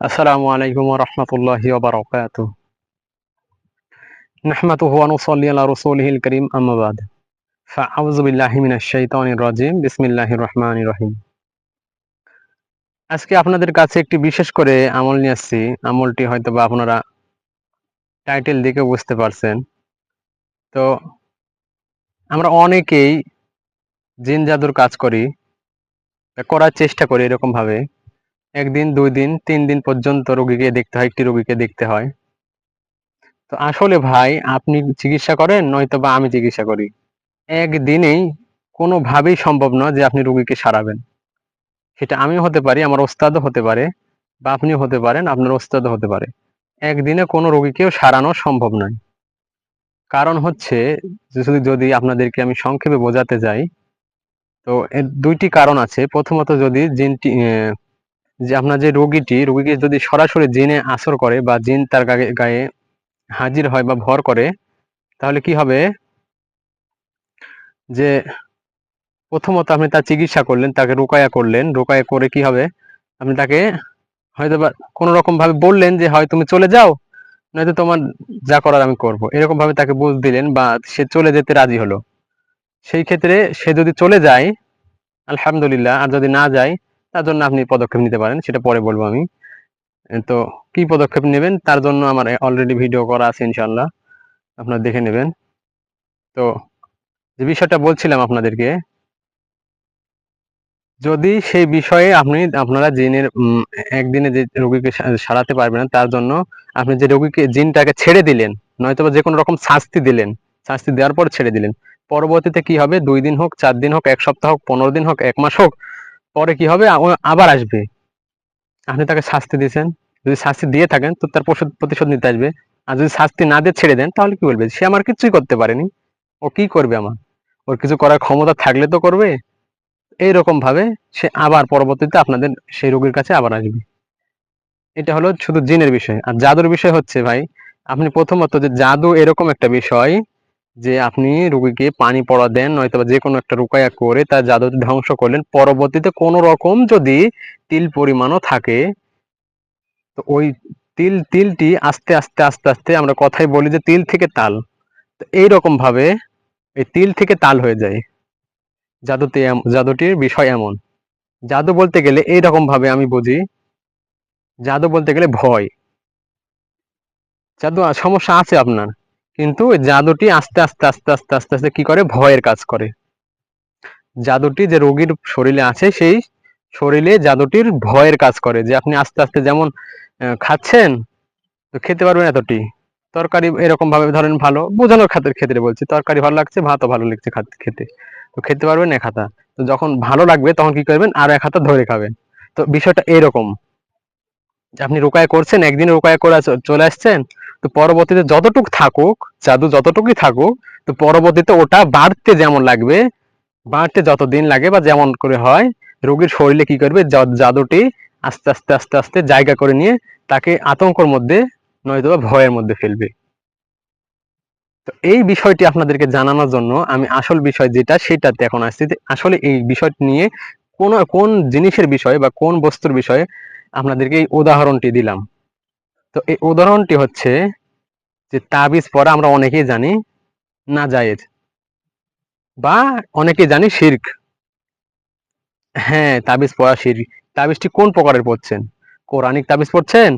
السلام عليكم ورحمة الله وبركاته نحمده ونصلي على رسوله الكريم أما بعد فأعوذ بالله من الشيطان الرجيم بسم الله الرحمن الرحيم আজকে আপনাদের কাছে একটি বিশেষ করে আমল নিয়ে আসছি আমলটি হয়তো বা আপনারা টাইটেল দেখে বুঝতে পারছেন তো আমরা অনেকেই জিন জাদুর কাজ করি বা করার চেষ্টা করি এরকম ভাবে একদিন, দুই দিন, তিন দিন পর্যন্ত রোগীকে দেখতে হয়, একটি রোগীকে দেখতে হয়। তো আসলে ভাই, আপনি চিকিৎসা করেন, নয়তো বা আমি চিকিৎসা করি। একদিনেই কোনোভাবেই সম্ভব নয় যে আপনি রোগীকে সারাবেন। সেটা আমিও হতে পারি, আমার ওস্তাদও হতে পারে, বা আপনিও হতে পারেন, আপনার ওস্তাদও হতে পারে। একদিনে কোনো রোগীকেও সারানো সম্ভব নয়। কারণ হচ্ছে যদি আপনাদেরকে আমি সংক্ষেপে বোঝাতে যাই, তো এর দুইটি কারণ আছে। প্রথমত যদি জিনটি যে আপনার যে রোগীটি, রোগীকে যদি সরাসরি জিনে আসর করে বা জিন তার গায়ে গায়ে হাজির হয় বা ভর করে, তাহলে কি হবে? যে প্রথমত আপনি তার চিকিৎসা করলেন, তাকে রোকায়া করলেন, রোকায়া করে কি হবে? আপনি তাকে হয়তো বা কোনো রকম ভাবে বললেন যে, হয়, তুমি চলে যাও, নয়তো তোমার যা করার আমি করব। এরকম ভাবে তাকে বুঝ দিলেন বা সে চলে যেতে রাজি হলো। সেই ক্ষেত্রে সে যদি চলে যায়, আলহামদুলিল্লাহ, আর যদি না যায় তার জন্য আপনি পদক্ষেপ নিতে পারেন, সেটা পরে বলব আমি। তো কি পদক্ষেপ নেবেন? তার জন্য আমার অলরেডি ভিডিও করা আছে ইনশাল্লাহ আপনারা দেখে নেবেন। তো যে বিষয়টা বলছিলাম আপনাদেরকে, যদি সেই বিষয়ে আপনি, আপনারা জিনের একদিনে যে রোগীকে সারাতে পারবেন, তার জন্য আপনি যে রোগীকে জিনটাকে ছেড়ে দিলেন নয়তো বা যে কোনো রকম শাস্তি দিলেন, শাস্তি দেওয়ার পর ছেড়ে দিলেন, পরবর্তীতে কি হবে? দুই দিন হোক, চার দিন হোক, এক সপ্তাহ হোক, পনেরো দিন হোক, এক মাস হোক পরে কি হবে? আবার আসবে। আপনি তাকে শাস্তি দিয়েছেন। যদি শাস্তি দিয়ে থাকেন, তো তার প্রতিশোধ নিতে আসবে। আর যদি শাস্তি না দিয়ে ছেড়ে দেন, তাহলে কি বলবে? সে আমার কিছুই করতে পারেনি। ও কি করবে আমার? ওর কিছু করার ক্ষমতা থাকলে তো করবে। এইরকম ভাবে সে আবার পরবর্তীতে আপনাদের সেই রোগীর কাছে আবার আসবে। এটা হলো শুধু জিনের বিষয়। আর জাদুর বিষয় হচ্ছে, ভাই, আপনি প্রথমত যে জাদু এরকম একটা বিষয় যে আপনি রুগীকে পানি পড়া দেন নয়তো যে কোনো একটা রুকায়া করে তার জাদু ধ্বংস করলেন, পরবর্তীতে কোনো রকম যদি তিল পরিমাণও থাকে, তো ওই তিল, তিলটি আস্তে আস্তে আস্তে আস্তে আমরা কথাই বলি যে তিল থেকে তাল। তো এইরকম ভাবে এই তিল থেকে তাল হয়ে যায়। জাদুতে জাদুটির বিষয় এমন। জাদু বলতে গেলে এইরকম ভাবে আমি বুঝি। জাদু বলতে গেলে ভয়। জাদু, সমস্যা আছে আপনার? কিন্তু জাদুটি আস্তে আস্তে আস্তে আস্তে আস্তে আস্তে কি করে? ভয়ের কাজ করে। জাদুটি যে রোগীর শরীরে আছে, সেই শরীরে জাদুটির ভয়ের কাজ করে যে আপনি আস্তে আস্তে যেমন খাচ্ছেন, তো খেতে পারবেন এতটি। তরকারি এরকম ভাবে ধরেন ভালো, বোঝানোর খাতের ক্ষেত্রে বলছি, তরকারি ভালো লাগছে, ভাতও ভালো লাগছে খাত- তো খেতে পারবেন এক হাতা। তো যখন ভালো লাগবে, তখন কি করবেন? আর এক হাতা ধরে খাবেন। তো বিষয়টা এরকম। আপনি রোকায় করছেন, একদিন রোকায় করে চলে আসছেন তো পরবর্তীতে যতটুক থাকুক, জাদু যতটুকুই থাকুক, তো পরবর্তীতে ওটা বাড়তে যেমন লাগবে, বাড়তে যত দিন লাগে বা যেমন করে হয়, রোগীর শরীরে কি করবে জাদুটি আস্তে আস্তে আস্তে আস্তে জায়গা করে নিয়ে তাকে আতঙ্কর মধ্যে নয়তো বা ভয়ের মধ্যে ফেলবে। তো এই বিষয়টি আপনাদেরকে জানানোর জন্য আমি আসল বিষয় যেটা, সেটাতে এখন আসছি আসলে এই বিষয়টি নিয়ে কোন কোন জিনিসের বিষয়ে বা কোন বস্তুর বিষয়ে আপনাদেরকে এই উদাহরণটি দিলাম। তো এই উদাহরণটি হচ্ছে যে তাবিজ পড়া আমরা অনেকেই জানি, না জায়েজ। বা অনেকেই জানি শির্ক। হ্যাঁ তাবিজ পড়া শির্ক। তাবিজটি কোন প্রকারের পড়ছেন? কোরআনিক তাবিজ পড়ছেন,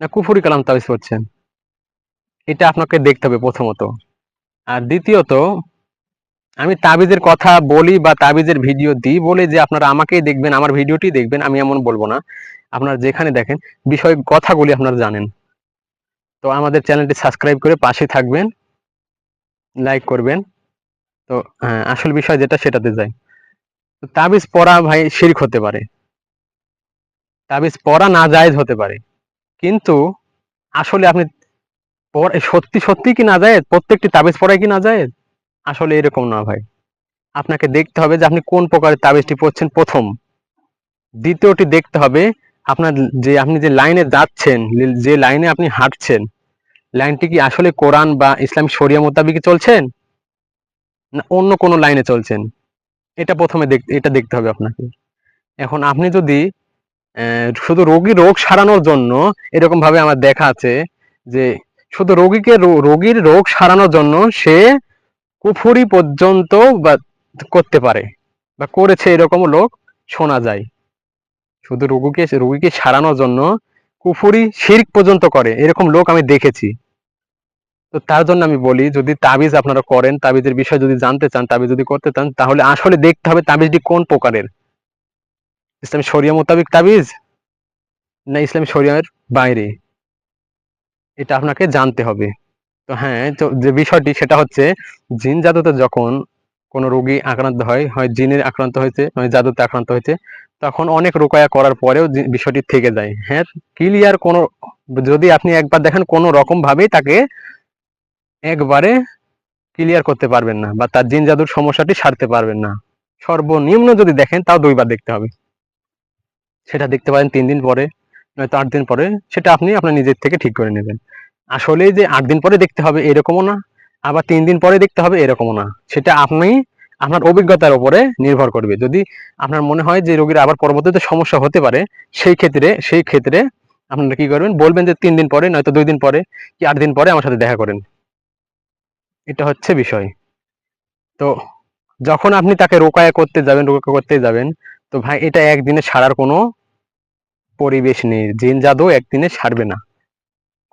না কুফুরি কালাম তাবিজ পড়ছেন? এটা আপনাকে দেখতে হবে প্রথমত। আর দ্বিতীয়ত, আমি তাবিজের কথা বলি বা তাবিজের ভিডিও দিই বলে যে আপনারা আমাকেই দেখবেন, আমার ভিডিওটি দেখবেন, আমি এমন বলব না। আপনারা যেখানে দেখেন বিষয় কথাগুলি আপনারা জানেন। তো আমাদের চ্যানেলটি সাবস্ক্রাইব করে পাশে থাকবেন লাইক করবেন। তো হ্যাঁ, আসল বিষয় যেটা সেটাতে যাই। তাবিজ পড়া ভাই শিরক হতে পারে। তাবিজ পড়া না জায়েজ হতে পারে। কিন্তু আসলে আপনি সত্যি সত্যি কি না জায়েজ প্রত্যেকটি তাবিজ পড়াই কি না জায়েজ আসলে এরকম না ভাই। আপনাকে দেখতে হবে যে আপনি কোন প্রকারের তাবিজটি পড়ছেন প্রথম। দ্বিতীয়টি দেখতে হবে আপনার যে আপনি যে লাইনে যাচ্ছেন, যে লাইনে আপনি হাঁটছেন লাইনটি কি আসলে কোরআন বা ইসলাম শরিয়া মোতাবিক চলছেন? না অন্য কোনো লাইনে চলছেন? এটা প্রথমে দেখ, এটা দেখতে হবে আপনাকে। এখন আপনি যদি শুধু রোগী রোগ সারানোর জন্য এরকম ভাবে আমার দেখা আছে যে, শুধু রোগীকে রোগীর রোগ সারানোর জন্য সে কুফুরি পর্যন্ত বা করতে পারে বা করেছে এরকম লোক শোনা যায়। শুধু রোগীকে রোগীকে সারানোর জন্য কুফুরি, শির্ক পর্যন্ত করে। এরকম লোক আমি দেখেছি। তো তার জন্য আমি বলি, যদি তাবিজ আপনারা করেন, তাবিজের বিষয় যদি জানতে চান, তাবিজ যদি করতে চান, তাহলে আসলে দেখতে হবে তাবিজটি কোন প্রকারের। ইসলামী শরিয়া মোতাবিক তাবিজ না ইসলামী শরিয়ার বাইরে? এটা আপনাকে জানতে হবে। তো হ্যাঁ যে বিষয়টি সেটা হচ্ছে জিন জাদুতে যখন কোনো রোগী আক্রান্ত হয় হয় জিনের আক্রান্ত হয়েছে নয় জাদুতে আক্রান্ত হয়েছে, তখন অনেক রোকায়া করার পরেও বিষয়টি থেকে যায়। হ্যাঁ ক্লিয়ার কোনো, যদি আপনি একবার দেখেন কোনো রকম ভাবেই তাকে একবারে ক্লিয়ার করতে পারবেন না বা তার জিন জাদুর সমস্যাটি সারতে পারবেন না। সর্বনিম্ন যদি দেখেন তাও দুইবার দেখতে হবে। সেটা দেখতে পারেন তিন দিন পরে, নয়তো আট দিন পরে, সেটা আপনি আপনার নিজের থেকে ঠিক করে নেবেন। আসলে যে আট দিন পরে দেখতে হবে এরকমও না। আবার তিন দিন পরে দেখতে হবে, এরকমও না। সেটা আপনি আপনার অভিজ্ঞতার উপরে নির্ভর করবে। যদি আপনার মনে হয় যে রোগীর আবার পরবর্তীতে সমস্যা হতে পারে, সেই ক্ষেত্রে সেই ক্ষেত্রে আপনারা কি করবেন? বলবেন যে তিন দিন পরে, নয়তো দুই দিন পরে, কি আট দিন পরে আমার সাথে দেখা করেন। এটা হচ্ছে বিষয়। তো যখন আপনি তাকে রোকায়া করতে যাবেন রোকা করতে যাবেন, তো ভাই, এটা একদিনে সারার কোনো পরিবেশ নেই। জিন জাদু একদিনে সারবে না।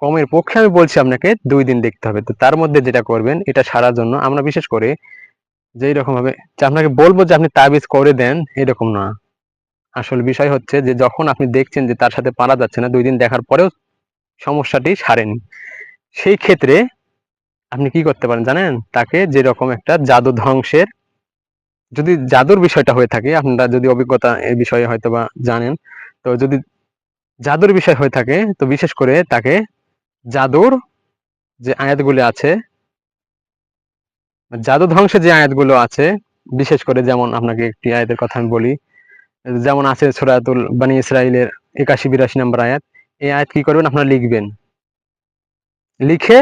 কমের পক্ষে আমি বলছি আপনাকে দুই দিন দেখতে হবে। তো তার মধ্যে যেটা করবেন, এটা সারার জন্য আমরা বিশেষ করে যে এরকম ভাবে আপনাকে বলব যে আপনি তাবিজ করে দেন, এরকম না। আসল বিষয় হচ্ছে যে যখন আপনি দেখছেন যে তার সাথে পারা যাচ্ছে না, দুই দিন দেখার পরেও সমস্যাটি সারেনি। সেই ক্ষেত্রে আপনি কি করতে পারেন জানেন? তাকে যেরকম একটা জাদু ধ্বংসের যদি জাদুর বিষয়টা হয়ে থাকে, আপনারা যদি অভিজ্ঞতা এই বিষয়ে হয়তো বা জানেন, তো যদি জাদুর বিষয় হয়ে থাকে, তো বিশেষ করে তাকে জাদুর যে আয়াতগুলো আছে, জাদু ধ্বংসের যে আয়াতগুলো আছে, বিশেষ করে যেমন আপনাকে একটি আয়াতের কথা আমি বলি, যেমন আছে সুরাতুল বানি ইসরাইলের একাশি বিরাশি নম্বর আয়াত, এই আয়াত কি করবেন? আপনারা লিখবেন। লিখে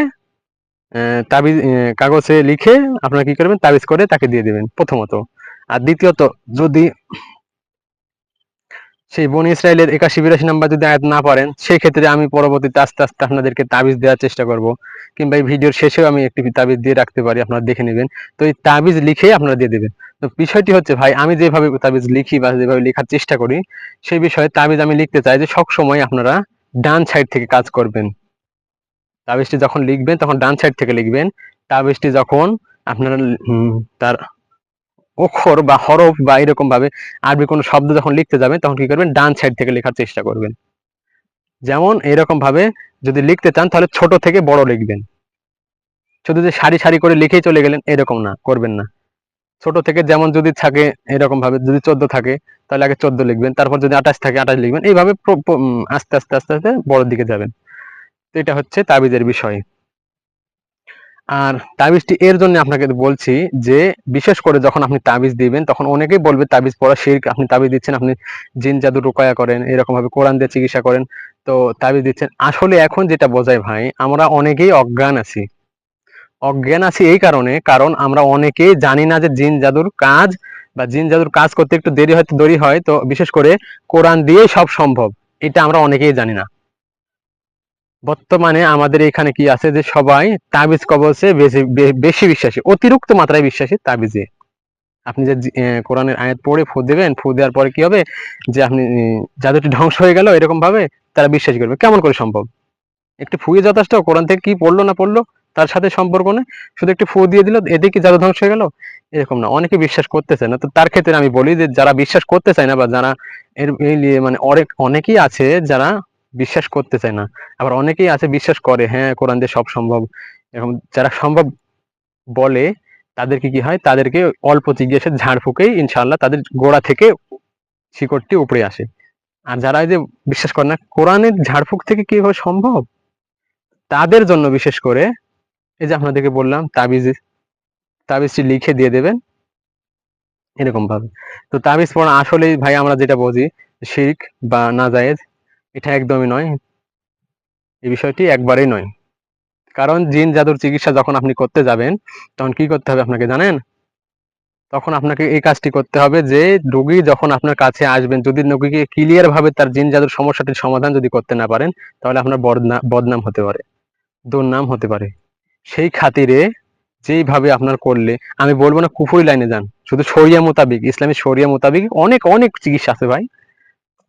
তাবিজ কাগজে লিখে আপনারা কি করবেন? তাবিজ করে তাকে দিয়ে দিবেন প্রথমত। আর দ্বিতীয়ত, যদি সেই বনি ইসরায়েলের একাশি বিরাশি নাম্বার যদি আয়াত না পারেন সেই ক্ষেত্রে আমি পরবর্তীতে আস্তে আস্তে আপনাদেরকে তাবিজ দেওয়ার চেষ্টা করব। কিংবা এই ভিডিওর শেষেও আমি একটি তাবিজ দিয়ে রাখতে পারি, আপনারা দেখে নেবেন। তো এই তাবিজ লিখে আপনারা দিয়ে দেবেন। তো বিষয়টি হচ্ছে, ভাই, আমি যেভাবে তাবিজ লিখি বা যেভাবে লেখার চেষ্টা করি, সেই বিষয়ে তাবিজ আমি লিখতে চাই যে সব সময় আপনারা ডান সাইড থেকে কাজ করবেন। তাবিজটি যখন লিখবেন, তখন ডান সাইড থেকে লিখবেন। তাবিজটি যখন আপনারা তার অক্ষর বা হরফ বা এরকম ভাবে আরবি কোনো শব্দ যখন লিখতে যাবেন, তখন কি করবেন? ডান সাইড থেকে লেখার চেষ্টা করবেন। যেমন এরকম ভাবে যদি লিখতে চান, তাহলে ছোট থেকে বড় লিখবেন। শুধু যে সারি সারি করে লিখেই চলে গেলেন, এরকম না, করবেন না। ছোট থেকে যেমন যদি থাকে, এরকম ভাবে যদি চোদ্দ থাকে, তাহলে আগে চোদ্দ লিখবেন, তারপর যদি আঠাশ থাকে, আঠাশ লিখবেন। এইভাবে আস্তে আস্তে আস্তে আস্তে বড়র দিকে যাবেন। এটা হচ্ছে তাবিজের বিষয়। আর তাবিজটি এর জন্য আপনাকে বলছি যে, বিশেষ করে যখন আপনি তাবিজ দিবেন, তখন অনেকেই বলবে তাবিজ পড়া শির্ক, আপনি তাবিজ দিচ্ছেন, আপনি জিন জাদু রুকায়া করেন, এরকম ভাবে কোরআন দিয়ে চিকিৎসা করেন, তো তাবিজ দিচ্ছেন। আসলে এখন যেটা বোঝায় ভাই, আমরা অনেকেই অজ্ঞান আছি। অজ্ঞান আছি এই কারণে, কারণ আমরা অনেকেই জানি না যে জিন জাদুর কাজ বা জিন জাদুর কাজ করতে একটু দেরি হয়তো দেরি হয়, তো বিশেষ করে কোরআন দিয়েই সব সম্ভব, এটা আমরা অনেকেই জানি না। বর্তমানে আমাদের এখানে কি আছে যে সবাই তাবিজ কবচে বেশি বেশি বিশ্বাসী, অতিরিক্ত মাত্রায় বিশ্বাসী তাবিজে। আপনি যে কোরআনের আয়াত পড়ে ফু দেবেন, ফু দেওয়ার পরে কি হবে? যে আপনি জাদুটি ধ্বংস হয়ে গেল এরকম ভাবে তারা বিশ্বাস করবে। কেমন করে সম্ভব? একটি ফুয়ে যথেষ্ট, কোরআন থেকে কি পড়ল না পড়ল তার সাথে সম্পর্ক নেই। শুধু একটু ফু দিয়ে দিল এতে কি জাদু ধ্বংস হয়ে গেল, এরকম না। অনেকে বিশ্বাস করতে চায় না। তো তার ক্ষেত্রে আমি বলি যে যারা বিশ্বাস করতে চায় না বা যারা এর এই নিয়ে মানে অনেক অনেকেই আছে যারা বিশ্বাস করতে চায় না। আবার অনেকেই আছে বিশ্বাস করে হ্যাঁ কোরআন দিয়ে সব সম্ভব। এরকম যারা সম্ভব বলে, তাদেরকে কি হয়? তাদেরকে অল্প জিজ্ঞেসের ঝাড় ফুকেই ইনশাআল্লাহ তাদের গোড়া থেকে শিকড়টি উপরে আসে। আর যারা যে বিশ্বাস করে না, কোরআনের ঝাড়ফুঁক থেকে কীভাবে সম্ভব? তাদের জন্য বিশেষ করে, এই যে আপনাদেরকে বললাম, তাবিজ, তাবিজটি লিখে দিয়ে দেবেন এরকম ভাবে তো তাবিজ পড়া আসলে ভাই আমরা যেটা বুঝি শিখ বা নাজায়েজ এটা একদমই নয়। এই বিষয়টি একবারেই নয়। কারণ জিন জাদুর চিকিৎসা যখন আপনি করতে যাবেন, তখন কি করতে হবে আপনাকে জানেন? তখন আপনাকে এই কাজটি করতে হবে যে, রোগী যখন আপনার কাছে আসবেন, যদি রোগীকে ক্লিয়ার ভাবে তার জিন জাদুর সমস্যাটির সমাধান যদি করতে না পারেন, তাহলে আপনার বদনা- বদনাম হতে পারে, দুর্নাম হতে পারে। সেই খাতিরে যেইভাবে আপনার করলে, আমি বলব না কুফুরি লাইনে যান, শুধু শরিয়া মোতাবিক, ইসলামী শরিয়া মোতাবিক অনেক অনেক চিকিৎসা আছে ভাই।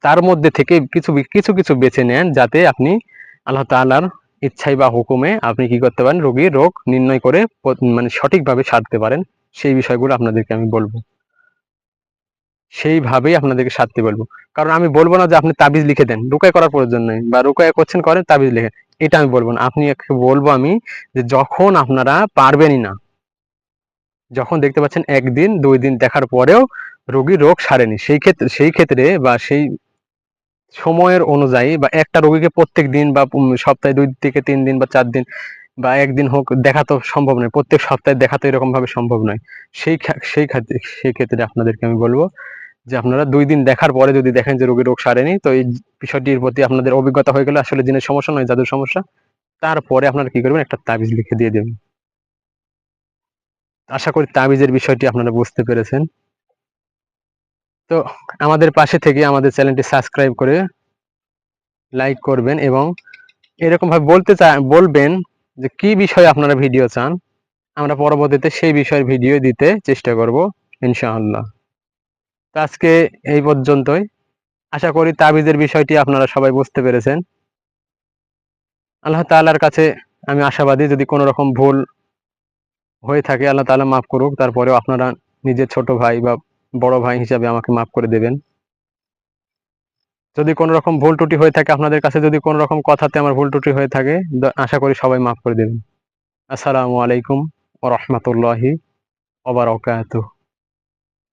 তার মধ্যে থেকে কিছু কিছু কিছু বেছে নেন যাতে আপনি আল্লাহ তাআলার ইচ্ছাই বা হুকুমে আপনি কি করতে পারেন? রোগীর রোগ নির্ণয় করে মানে সঠিকভাবে সারতে পারেন। সেই বিষয়গুলো আপনাদেরকে আমি বলব। সেইভাবেই আপনাদেরকে সারতে বলব। কারণ আমি বলব না যে আপনি তাবিজ লিখে দেন। রুকায় করার প্রয়োজন নেই বা রুকায় করছেন করেন, তাবিজ লিখে এটা আমি বলব না। আপনি বলব আমি যে যখন আপনারা পারবেনই না, যখন দেখতে পাচ্ছেন একদিন, দুই দিন দেখার পরেও রোগীর রোগ সারেনি, সেই ক্ষেত্রে সেই ক্ষেত্রে বা সেই সময়ের অনুযায়ী বা একটা রোগীকে প্রত্যেক দিন বা সপ্তাহে দুই থেকে তিন দিন বা চার দিন বা একদিন হোক দেখা তো সম্ভব নয়। প্রত্যেক সপ্তাহে দেখা তো এরকম ভাবে সম্ভব নয়। সেই সেই ক্ষেত্রে সেই ক্ষেত্রে আপনাদেরকে আমি বলব যে আপনারা দুই দিন দেখার পরে যদি দেখেন যে রোগীর রোগ সারেনি, তো এই বিষয়টির প্রতি আপনাদের অভিজ্ঞতা হয়ে গেলে আসলে জিনের সমস্যা নয় জাদুর সমস্যা, তারপরে আপনারা কি করবেন? একটা তাবিজ লিখে দিয়ে দেবেন। আশা করি তাবিজের বিষয়টি আপনারা বুঝতে পেরেছেন। তো আমাদের পাশে থেকে আমাদের চ্যানেলটি সাবস্ক্রাইব করে লাইক করবেন এবং এরকম ভাবে বলতে চা বলবেন যে কি বিষয়ে আপনারা ভিডিও চান, আমরা পরবর্তীতে সেই বিষয়ের ভিডিও দিতে চেষ্টা করব, ইনশাআল্লাহ। তো আজকে এই পর্যন্তই। আশা করি তাবিজের বিষয়টি আপনারা সবাই বুঝতে পেরেছেন। আল্লাহ তাআলার কাছে আমি আশাবাদী, যদি কোনো রকম ভুল হয়ে থাকে, আল্লাহ তাআলা মাফ করুক। তারপরেও আপনারা নিজের ছোট ভাই বা বড় ভাই হিসাবে আমাকে মাফ করে দেবেন। যদি কোনো রকম ভুল ত্রুটি হয়ে থাকে আপনাদের কাছে, যদি কোনো রকম কথাতে আমার ভুল ত্রুটি হয়ে থাকে আশা করি সবাই মাফ করে দেবেন। আসসালামু আলাইকুম ও রহমতুল্লাহি ওয়া বারাকাতুহু।